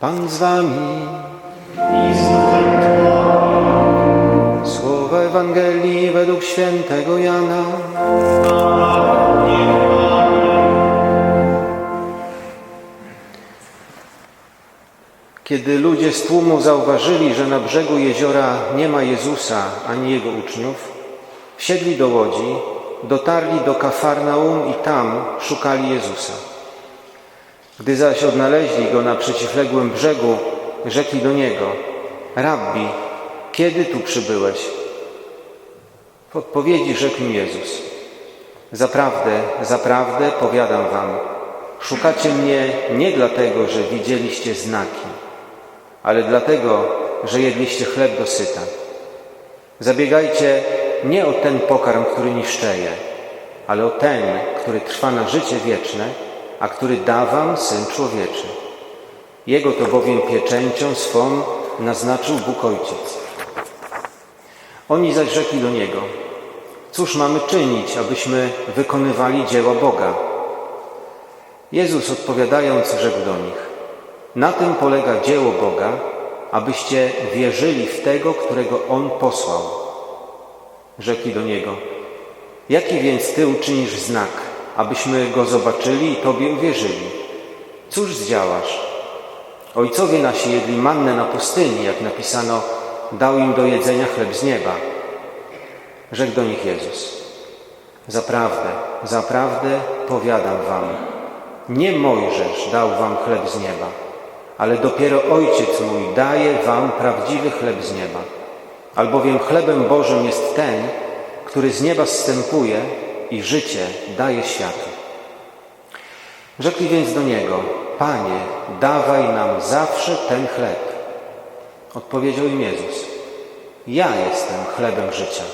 Pan z wami. Słowa Ewangelii według świętego Jana. Kiedy ludzie z tłumu zauważyli, że na brzegu jeziora nie ma Jezusa ani Jego uczniów, wsiedli do łodzi, dotarli do Kafarnaum i tam szukali Jezusa. Gdy zaś odnaleźli Go na przeciwległym brzegu, rzekli do Niego, Rabbi, kiedy tu przybyłeś? W odpowiedzi rzekł im Jezus, Zaprawdę, zaprawdę powiadam wam, szukacie mnie nie dlatego, że widzieliście znaki, ale dlatego, że jedliście chleb dosyta. Zabiegajcie nie o ten pokarm, który niszczeje, ale o ten, który trwa na życie wieczne, a który da wam Syn Człowieczy. Jego to bowiem pieczęcią swą naznaczył Bóg Ojciec. Oni zaś rzekli do Niego, cóż mamy czynić, abyśmy wykonywali dzieła Boga? Jezus odpowiadając rzekł do nich, na tym polega dzieło Boga, abyście wierzyli w Tego, którego On posłał. Rzekli do Niego, jaki więc Ty uczynisz znak, abyśmy Go zobaczyli i Tobie uwierzyli? Cóż zdziałasz? Ojcowie nasi jedli mannę na pustyni, jak napisano, dał im do jedzenia chleb z nieba. Rzekł do nich Jezus, zaprawdę, zaprawdę powiadam wam, nie Mojżesz dał wam chleb z nieba, ale dopiero Ojciec mój daje wam prawdziwy chleb z nieba. Albowiem chlebem Bożym jest ten, który z nieba zstępuje i życie daje światu. Rzekli więc do Niego, Panie, dawaj nam zawsze ten chleb. Odpowiedział im Jezus, ja jestem chlebem życia.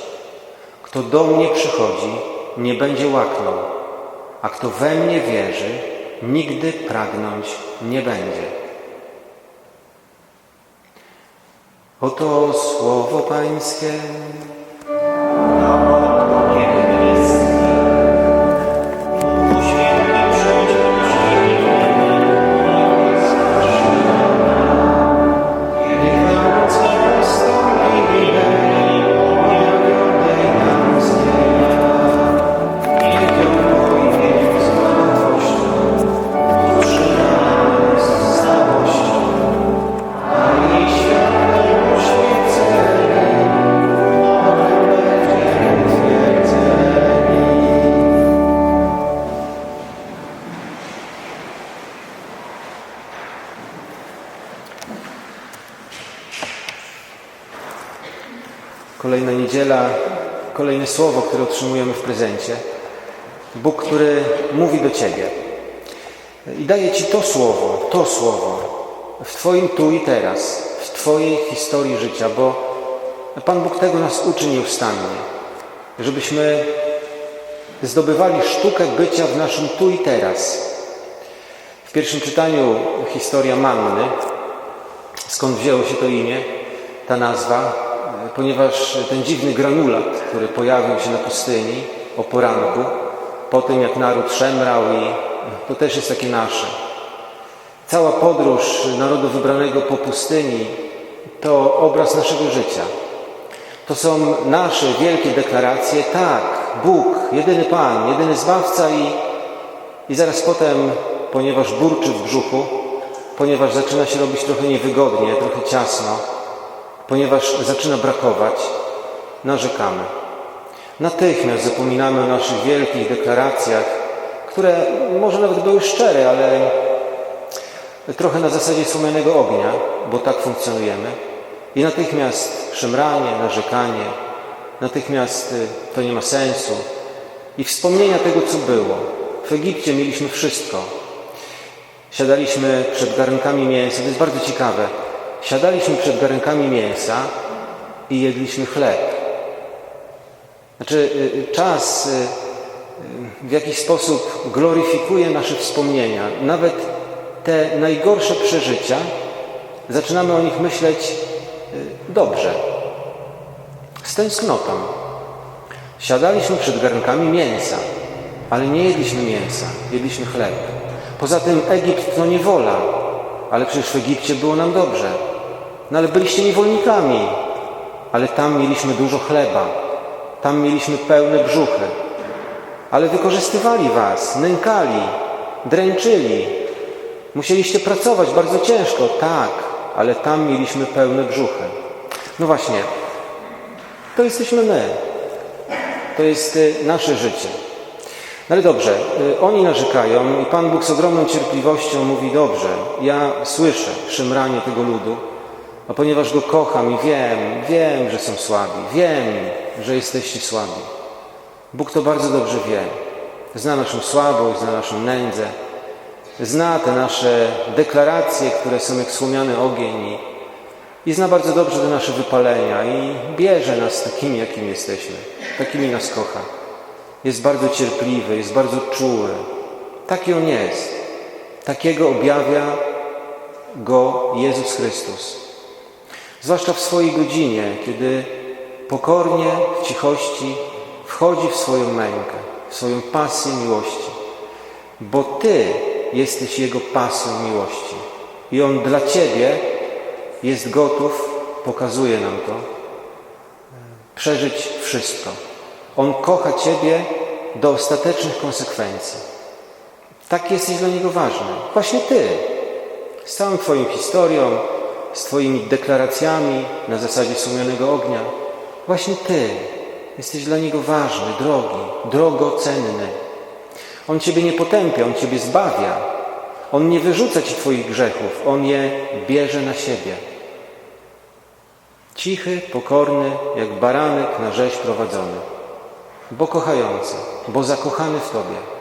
Kto do mnie przychodzi, nie będzie łaknął, a kto we mnie wierzy, nigdy pragnąć nie będzie. Oto słowo Pańskie. Niedziela, kolejne słowo, które otrzymujemy w prezencie. Bóg, który mówi do Ciebie i daje Ci to słowo, to słowo w Twoim tu i teraz, w Twojej historii życia, bo Pan Bóg tego nas uczy nieustannie, żebyśmy zdobywali sztukę bycia w naszym tu i teraz. W pierwszym czytaniu historia Manny, skąd wzięło się to imię, ta nazwa, ponieważ ten dziwny granulat, który pojawił się na pustyni o poranku, po tym jak naród szemrał i to też jest takie nasze. Cała podróż narodu wybranego po pustyni to obraz naszego życia. To są nasze wielkie deklaracje, tak, Bóg, jedyny Pan, jedyny Zbawca i, i zaraz potem, ponieważ burczy w brzuchu, ponieważ zaczyna się robić trochę niewygodnie, trochę ciasno, ponieważ zaczyna brakować, narzekamy. Natychmiast zapominamy o naszych wielkich deklaracjach, które może nawet były szczere, ale trochę na zasadzie słomianego ognia, bo tak funkcjonujemy. I natychmiast szemranie, narzekanie, natychmiast y, to nie ma sensu. I wspomnienia tego, co było. W Egipcie mieliśmy wszystko. Siadaliśmy przed garnkami mięsa, to jest bardzo ciekawe. Siadaliśmy przed garnkami mięsa i jedliśmy chleb. Znaczy, y, czas y, w jakiś sposób gloryfikuje nasze wspomnienia. Nawet te najgorsze przeżycia, zaczynamy o nich myśleć y, dobrze, z tęsknotą. Siadaliśmy przed garnkami mięsa, ale nie jedliśmy mięsa, jedliśmy chleb. Poza tym Egipt to niewola. ale przecież w Egipcie było nam dobrze. No ale byliście niewolnikami, ale tam mieliśmy dużo chleba, tam mieliśmy pełne brzuchy. Ale wykorzystywali was, nękali, dręczyli. Musieliście pracować bardzo ciężko, tak, ale tam mieliśmy pełne brzuchy. No właśnie, to jesteśmy my. To jest y, nasze życie. No ale dobrze, y, oni narzekają i Pan Bóg z ogromną cierpliwością mówi, dobrze, ja słyszę szemranie tego ludu, a ponieważ Go kocham i wiem, wiem, że są słabi, wiem, że jesteście słabi. Bóg to bardzo dobrze wie. Zna naszą słabość, zna naszą nędzę, zna te nasze deklaracje, które są jak słomiany ogień i, zna bardzo dobrze te nasze wypalenia i bierze nas takimi, jakimi jesteśmy, takimi nas kocha. Jest bardzo cierpliwy, jest bardzo czuły. Taki On jest. Takiego objawia Go Jezus Chrystus. Zwłaszcza w swojej godzinie, kiedy pokornie, w cichości wchodzi w swoją mękę, w swoją pasję miłości. Bo Ty jesteś Jego pasją miłości. I On dla Ciebie jest gotów, pokazuje nam to, przeżyć wszystko. On kocha Ciebie do ostatecznych konsekwencji. Tak jesteś dla Niego ważny. Właśnie Ty. Z całą Twoją historią, z Twoimi deklaracjami na zasadzie słomionego ognia. Właśnie Ty jesteś dla Niego ważny, drogi, drogocenny. On Ciebie nie potępia, On Ciebie zbawia. On nie wyrzuca Ci Twoich grzechów, On je bierze na siebie. Cichy, pokorny, jak baranek na rzeź prowadzony. Bo kochający, bo zakochany w Tobie.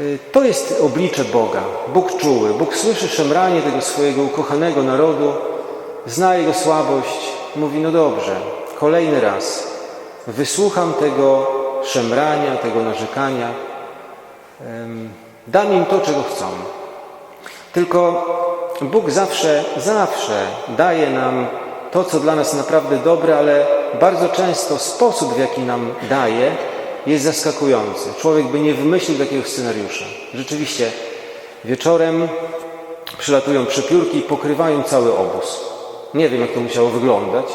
Y, To jest oblicze Boga. Bóg czuły. Bóg słyszy szemranie tego swojego ukochanego narodu, zna jego słabość. Mówi, no dobrze, kolejny raz wysłucham tego szemrania, tego narzekania. Dam im to, czego chcą. Tylko Bóg zawsze, zawsze daje nam to, co dla nas naprawdę dobre, ale bardzo często sposób, w jaki nam daje, jest zaskakujący. Człowiek by nie wymyślił takiego scenariusza. Rzeczywiście, wieczorem przylatują przepiórki i pokrywają cały obóz. Nie wiem, jak to musiało wyglądać.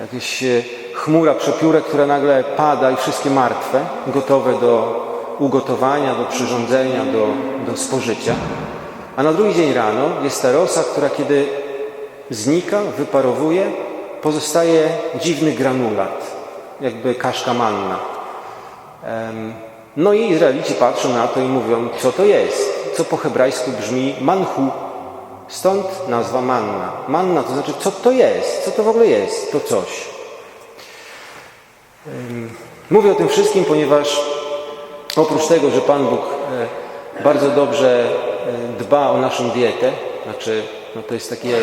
Jakaś e, chmura przepiórek, która nagle pada i wszystkie martwe, gotowe do ugotowania, do przyrządzenia, do, do spożycia. A na drugi dzień rano jest ta rosa, która kiedy znika, wyparowuje, pozostaje dziwny granulat, jakby kaszka manna. No i Izraelici patrzą na to i mówią, co to jest, co po hebrajsku brzmi manchu. Stąd nazwa manna. Manna to znaczy, co to jest, co to w ogóle jest, to coś. Mówię o tym wszystkim, ponieważ oprócz tego, że Pan Bóg e, bardzo dobrze e, dba o naszą dietę, znaczy no to jest takie,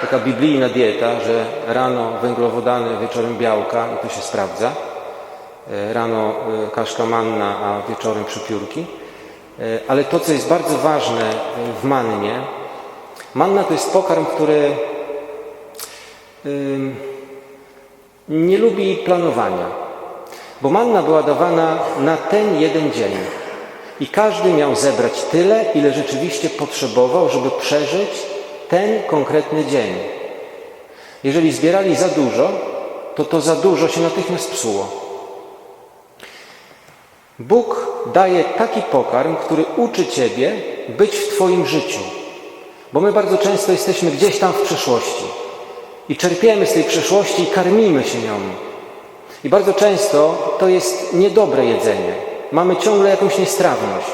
taka biblijna dieta, że rano węglowodany, wieczorem białka i to się sprawdza. E, Rano e, kaszka manna, a wieczorem przypiórki. E, Ale to, co jest bardzo ważne w mannie, manna to jest pokarm, który nie lubi planowania. Bo manna była dawana na ten jeden dzień. I każdy miał zebrać tyle, ile rzeczywiście potrzebował, żeby przeżyć ten konkretny dzień. Jeżeli zbierali za dużo, to to za dużo się natychmiast psuło. Bóg daje taki pokarm, który uczy Ciebie być w Twoim życiu. Bo my bardzo często jesteśmy gdzieś tam w przeszłości i czerpiemy z tej przeszłości i karmimy się nią. I bardzo często to jest niedobre jedzenie. Mamy ciągle jakąś niestrawność,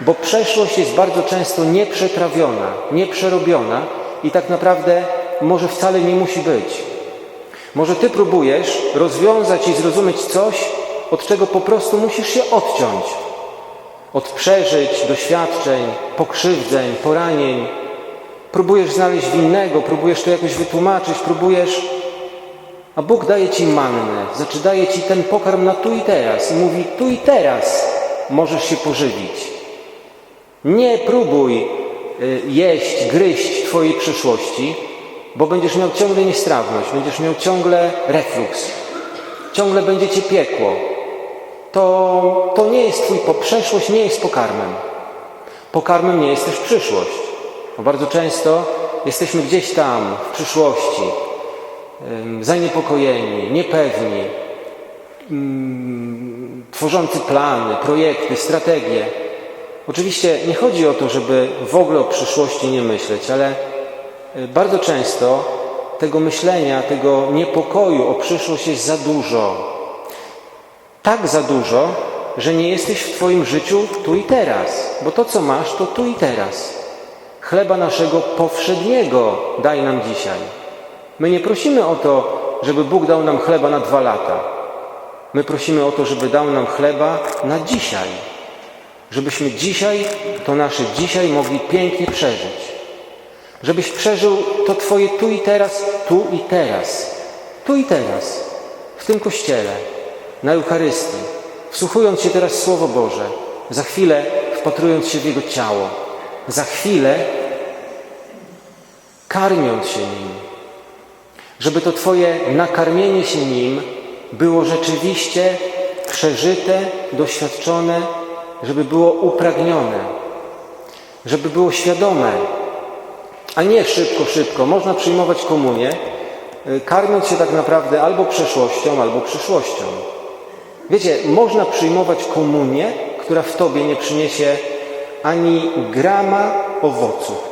bo przeszłość jest bardzo często nieprzetrawiona, nieprzerobiona i tak naprawdę może wcale nie musi być. Może Ty próbujesz rozwiązać i zrozumieć coś, od czego po prostu musisz się odciąć. Od przeżyć, doświadczeń, pokrzywdzeń, poranień. Próbujesz znaleźć winnego, próbujesz to jakoś wytłumaczyć, próbujesz a Bóg daje Ci mannę, znaczy daje Ci ten pokarm na tu i teraz i mówi, tu i teraz możesz się pożywić. Nie próbuj y, jeść, gryźć Twojej przyszłości, bo będziesz miał ciągle niestrawność, będziesz miał ciągle refluks, ciągle będzie Cię piekło. To, to nie jest Twój, przeszłość nie jest pokarmem. Pokarmem nie jest też przyszłość. Bo bardzo często jesteśmy gdzieś tam w przyszłości, zaniepokojeni, niepewni, tworzący plany, projekty, strategie. Oczywiście nie chodzi o to, żeby w ogóle o przyszłości nie myśleć, ale y, bardzo często tego myślenia, tego niepokoju o przyszłość jest za dużo. Tak za dużo, że nie jesteś w Twoim życiu tu i teraz, bo to, co masz, to tu i teraz. Chleba naszego powszedniego daj nam dzisiaj. My nie prosimy o to, żeby Bóg dał nam chleba na dwa lata. My prosimy o to, żeby dał nam chleba na dzisiaj. Żebyśmy dzisiaj, to nasze dzisiaj mogli pięknie przeżyć. Żebyś przeżył to Twoje tu i teraz, tu i teraz. Tu i teraz. W tym kościele, na Eucharystii. Wsłuchując się teraz w Słowo Boże. Za chwilę wpatrując się w Jego ciało. Za chwilę karmiąc się Nim. Żeby to Twoje nakarmienie się Nim było rzeczywiście przeżyte, doświadczone, żeby było upragnione, żeby było świadome, a nie szybko, szybko. Można przyjmować komunię, y, karmiąc się tak naprawdę albo przeszłością, albo przyszłością. Wiecie, można przyjmować komunię, która w Tobie nie przyniesie ani grama owoców.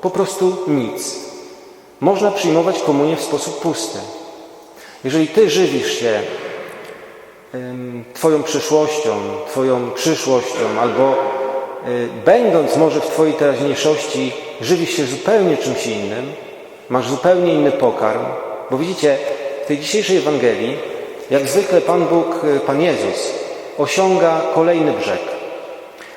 Po prostu nic. Można przyjmować komunię w sposób pusty. Jeżeli Ty żywisz się Twoją przyszłością, Twoją przyszłością, albo y, będąc może w Twojej teraźniejszości, żywisz się zupełnie czymś innym, masz zupełnie inny pokarm, bo widzicie, w tej dzisiejszej Ewangelii, jak zwykle Pan Bóg, y, Pan Jezus osiąga kolejny brzeg.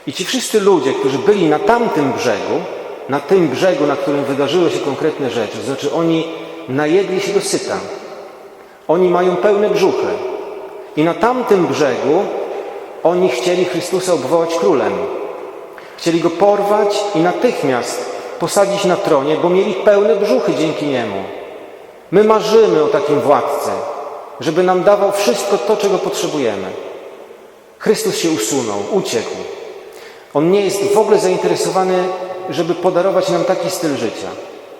I ci wszyscy ludzie, którzy byli na tamtym brzegu, na tym brzegu, na którym wydarzyły się konkretne rzeczy, to znaczy oni najedli się do syta. Oni mają pełne brzuchy. I na tamtym brzegu oni chcieli Chrystusa obwołać królem. Chcieli go porwać i natychmiast posadzić na tronie, bo mieli pełne brzuchy dzięki niemu. My marzymy o takim władcy, żeby nam dawał wszystko to, czego potrzebujemy. Chrystus się usunął, uciekł. On nie jest w ogóle zainteresowany, żeby podarować nam taki styl życia,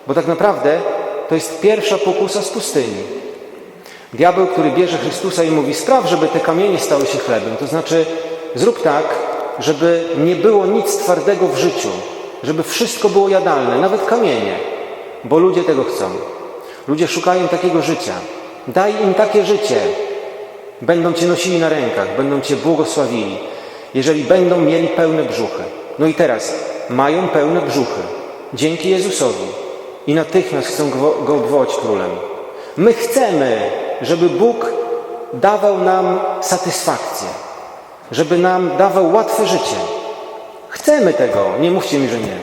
bo tak naprawdę to jest pierwsza pokusa z pustyni. Diabeł, który bierze Chrystusa i mówi: Spraw, żeby te kamienie stały się chlebem. To znaczy, zrób tak, żeby nie było nic twardego w życiu, żeby wszystko było jadalne, nawet kamienie, bo ludzie tego chcą. Ludzie szukają takiego życia. Daj im takie życie. Będą Cię nosili na rękach, będą Cię błogosławili, jeżeli będą mieli pełne brzuchy. No i teraz mają pełne brzuchy dzięki Jezusowi i natychmiast chcą go, obwołać królem. My chcemy, żeby Bóg dawał nam satysfakcję, żeby nam dawał łatwe życie. Chcemy tego, nie mówcie mi, że nie.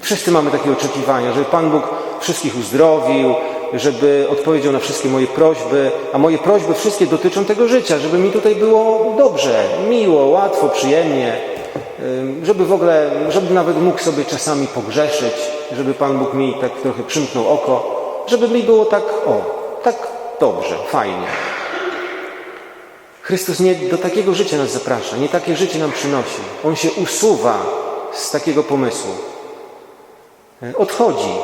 Wszyscy mamy takie oczekiwania, żeby Pan Bóg wszystkich uzdrowił, żeby odpowiedział na wszystkie moje prośby, a moje prośby wszystkie dotyczą tego życia, żeby mi tutaj było dobrze, miło, łatwo, przyjemnie, żeby w ogóle, żeby nawet mógł sobie czasami pogrzeszyć, żeby Pan Bóg mi tak trochę przymknął oko, żeby mi było tak, o, tak dobrze, fajnie. Chrystus nie do takiego życia nas zaprasza, nie takie życie nam przynosi. On się usuwa z takiego pomysłu. Odchodzi.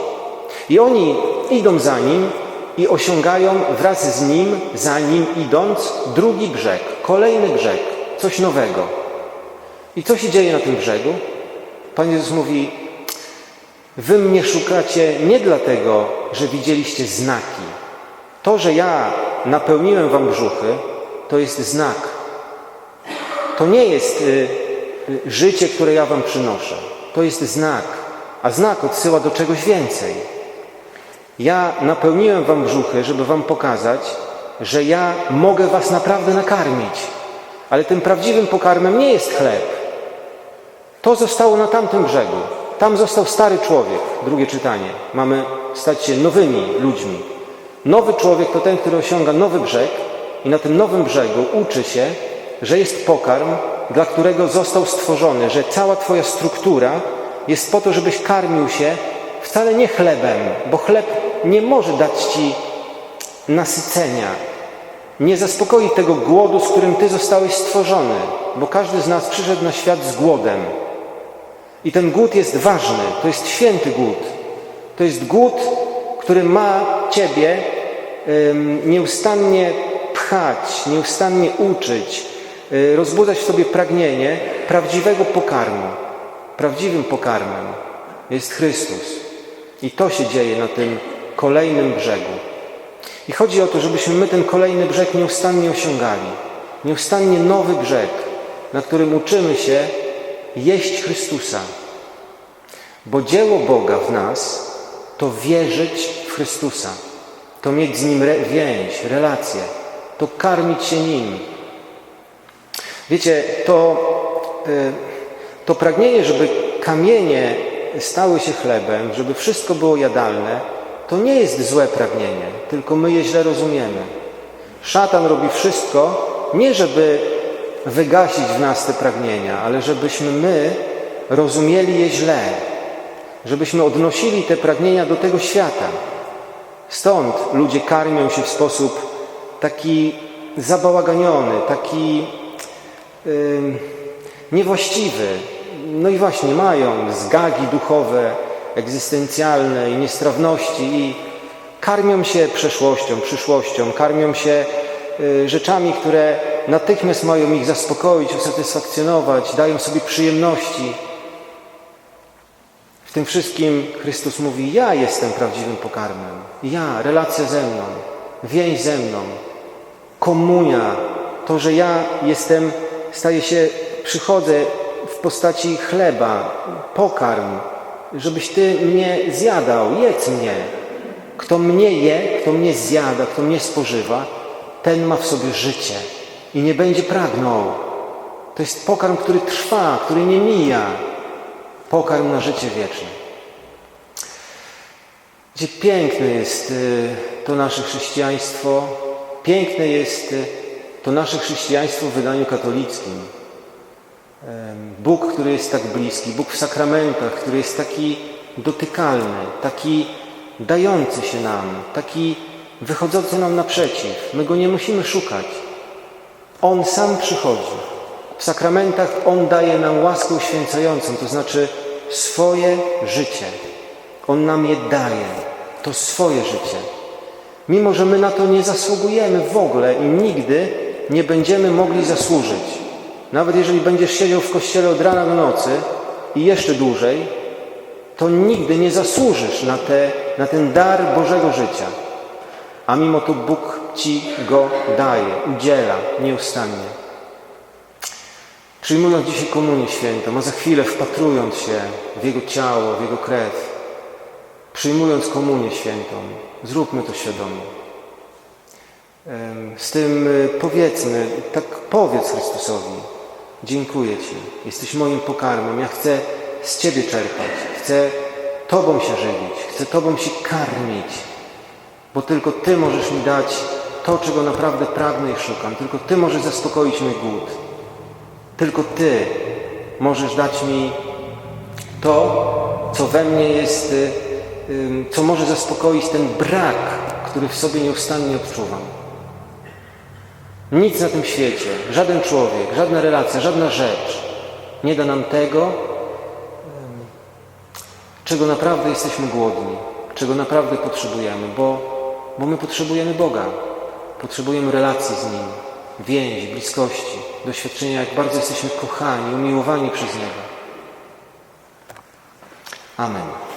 I oni idą za nim i osiągają wraz z nim, za nim idąc, drugi brzeg, kolejny brzeg, coś nowego. I co się dzieje na tym brzegu? Pan Jezus mówi: Wy mnie szukacie nie dlatego, że widzieliście znaki. To, że ja napełniłem wam brzuchy, to jest znak. To nie jest y, y, życie, które ja wam przynoszę. To jest znak. A znak odsyła do czegoś więcej. Ja napełniłem wam brzuchy, żeby wam pokazać, że ja mogę was naprawdę nakarmić. Ale tym prawdziwym pokarmem nie jest chleb. To zostało na tamtym brzegu. Tam został stary człowiek. Drugie czytanie. Mamy stać się nowymi ludźmi. Nowy człowiek to ten, który osiąga nowy brzeg i na tym nowym brzegu uczy się, że jest pokarm, dla którego został stworzony, że cała Twoja struktura jest po to, żebyś karmił się wcale nie chlebem, bo chleb nie może dać Ci nasycenia, nie zaspokoi tego głodu, z którym Ty zostałeś stworzony, bo każdy z nas przyszedł na świat z głodem. I ten głód jest ważny, to jest święty głód. To jest głód, który ma Ciebie nieustannie pchać, nieustannie uczyć, y, rozbudzać w sobie pragnienie prawdziwego pokarmu. Prawdziwym pokarmem jest Chrystus. I to się dzieje na tym kolejnym brzegu. I chodzi o to, żebyśmy my ten kolejny brzeg nieustannie osiągali. Nieustannie nowy brzeg, na którym uczymy się jeść Chrystusa. Bo dzieło Boga w nas to wierzyć w Chrystusa, to mieć z Nim re więź, relację, to karmić się Nim. Wiecie, to, y, to pragnienie, żeby kamienie stały się chlebem, żeby wszystko było jadalne, to nie jest złe pragnienie, tylko my je źle rozumiemy. Szatan robi wszystko, nie żeby wygasić w nas te pragnienia, ale żebyśmy my rozumieli je źle, żebyśmy odnosili te pragnienia do tego świata. Stąd ludzie karmią się w sposób taki zabałaganiony, taki yy, niewłaściwy. No i właśnie mają zgagi duchowe, egzystencjalne i niestrawności i karmią się przeszłością, przyszłością, karmią się y, rzeczami, które natychmiast mają ich zaspokoić, usatysfakcjonować, dają sobie przyjemności. W tym wszystkim Chrystus mówi: Ja jestem prawdziwym pokarmem. Ja, relacja ze mną, więź ze mną, komunia, to, że ja jestem, staje się, przychodzę w postaci chleba, pokarm, żebyś Ty mnie zjadał, jedz mnie. Kto mnie je, kto mnie zjada, kto mnie spożywa, ten ma w sobie życie i nie będzie pragnął. To jest pokarm, który trwa, który nie mija. Pokarm na życie wieczne. Gdzie piękne jest y, to nasze chrześcijaństwo, piękne jest y, to nasze chrześcijaństwo w wydaniu katolickim. Bóg, który jest tak bliski, Bóg w sakramentach, który jest taki dotykalny, taki dający się nam, taki wychodzący nam naprzeciw. My go nie musimy szukać. On sam przychodzi. W sakramentach On daje nam łaskę uświęcającą, to znaczy swoje życie. On nam je daje. To swoje życie. Mimo, że my na to nie zasługujemy w ogóle i nigdy nie będziemy mogli zasłużyć. Nawet jeżeli będziesz siedział w kościele od rana do nocy i jeszcze dłużej, to nigdy nie zasłużysz na, te, na ten dar Bożego życia. A mimo to Bóg Ci go daje, udziela nieustannie. Przyjmując dzisiaj Komunię Świętą, a za chwilę wpatrując się w Jego ciało, w Jego krew, przyjmując Komunię Świętą, zróbmy to świadomie. Z tym y, powiedzmy, tak powiedz Chrystusowi, dziękuję Ci, jesteś moim pokarmem, ja chcę z Ciebie czerpać, chcę Tobą się żywić, chcę Tobą się karmić, bo tylko Ty możesz mi dać to, czego naprawdę pragnę i szukam, tylko Ty możesz zaspokoić mój głód, tylko Ty możesz dać mi to, co we mnie jest, co może zaspokoić ten brak, który w sobie nieustannie odczuwam. Nic na tym świecie, żaden człowiek, żadna relacja, żadna rzecz nie da nam tego, czego naprawdę jesteśmy głodni, czego naprawdę potrzebujemy, bo, bo my potrzebujemy Boga, potrzebujemy relacji z Nim, więzi, bliskości, doświadczenia, jak bardzo jesteśmy kochani, umiłowani przez Niego. Amen.